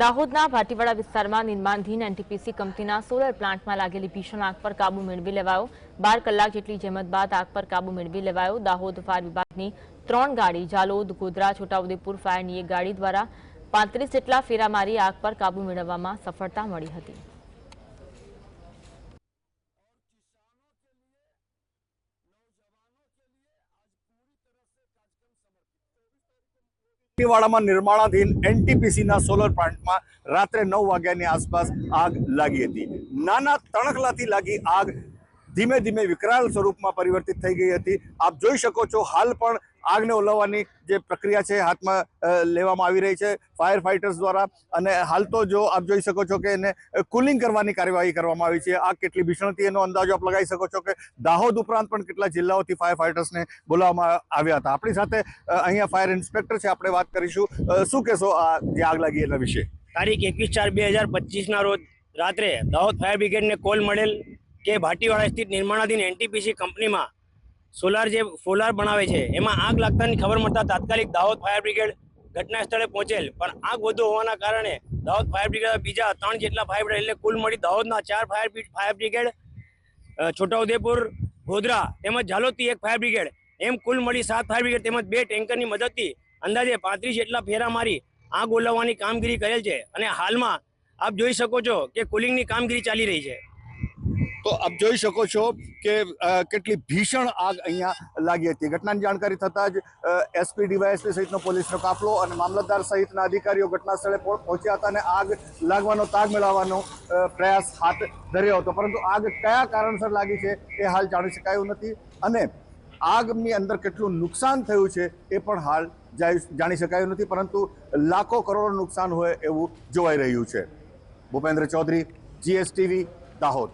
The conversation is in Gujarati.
દાહોદના ભાટીવાડા વિસ્તારમાં નિર્માણધીન એનટીપીસી કંપનીના સોલર પ્લાન્ટમાં લાગેલી ભીષણ આગ પર કાબુ મેળવી લેવાયો. બાર કલાક જેટલી જહેમત બાદ આગ પર કાબુ મેળવી લેવાયો. દાહોદ ફાયર વિભાગની ત્રણ ગાડી, જાલોદ, ગોધરા, છોટાઉદેપુર ફાયરની એક ગાડી દ્વારા પાંત્રીસ જેટલા ફેરા મારી આગ પર કાબુ મેળવવામાં સફળતા મળી હતી. વાડામાં નિર્માણાધીન એનટીપીસીના સોલર પ્લાન્ટમાં રાત્રે નવ વાગ્યાની આસપાસ આગ લાગી હતી. નાના તણખલાથી લાગી આગ ધીમે ધીમે વિકરાળ સ્વરૂપમાં પરિવર્તિત થઈ ગઈ હતી. આપ જોઈ શકો છો, હાલ પણ આગને ઓલવવાની જે પ્રક્રિયા છે, હાથમાં લેવામાં આવી રહી છે ફાયર ફાઇટર્સ દ્વારા. અને હાલ તો જો આપ જોઈ શકો છો કે એને કુલિંગ કરવાની કાર્યવાહી કરવામાં આવી છે. આગ કેટલી ભીષણ એનો અંદાજો આપ લગાવી શકો છો કે દાહોદ ઉપરાંત પણ કેટલા જિલ્લાઓથી ફાયર ફાઇટર્સને બોલાવવામાં આવ્યા હતા. આપણી સાથે અહીંયા ફાયર ઇન્સ્પેક્ટર છે. આપણે વાત કરીશું. શું કહેશો આ, જે આગ લાગી એના વિશે? તારીખ એકવીસ ચાર બે હજાર પચીસના રોજ રાત્રે દાહોદ ફાયર બ્રિગેડને કોલ મળેલ કે ભાટીવાડા સ્થિત નિર્માણાધીન એનટીપીસી કંપનીમાં સોલાર જે સોલાર બનાવે છે, એમાં આગ લાગતાની ખબર મળતા તાત્કાલિક દાહોદ ફાયર બ્રિગેડ ઘટના સ્થળે પહોંચેલ. પણ આગ વધુ હોવાના કારણે દાહોદ ફાયર બ્રિગેડ બીજા ત્રણ જેટલા ફાયર બ્રિગેડ, એટલે કુલ મળી દાહોદના ચાર fire fire brigade Chhota Udepur, Godhra તેમજ ઝાલોદથી એક ફાયર બ્રિગેડ. એમ કુલ મળી સાત ફાયર બ્રિગેડ તેમજ બે ટેન્કરની મદદથી અંદાજે પાંત્રીસ જેટલા ફેરા મારી આગ ઓલવવાની કામગીરી કરેલ છે. અને હાલમાં આપ જોઈ શકો છો કે કુલિંગની કામગીરી ચાલી રહી છે. તો આપ જોઈ શકો છો કે કેટલી ભીષણ આગ અહીંયા લાગી હતી. ઘટનાની જાણકારી થતાં જ એસપી ડીવાયએસપી સહિતનો પોલીસનો કાફલો અને મામલતદાર સહિતના અધિકારીઓ ઘટના સ્થળે પહો- પહોંચ્યા હતા અને આગ લાગવાનો, તાગ મેળવવાનો પ્રયાસ હાથ ધર્યો હતો. પરંતુ આગ કયા કારણસર લાગી છે એ હાલ જાણી શકાયું નથી અને આગની અંદર કેટલું નુકસાન થયું છે એ પણ હાલ જાણી શકાયું નથી, પરંતુ લાખો કરોડો નુકસાન હોય એવું જોવાઈ રહ્યું છે. ભૂપેન્દ્ર ચૌધરી, જીએસટીવી, દાહોદ.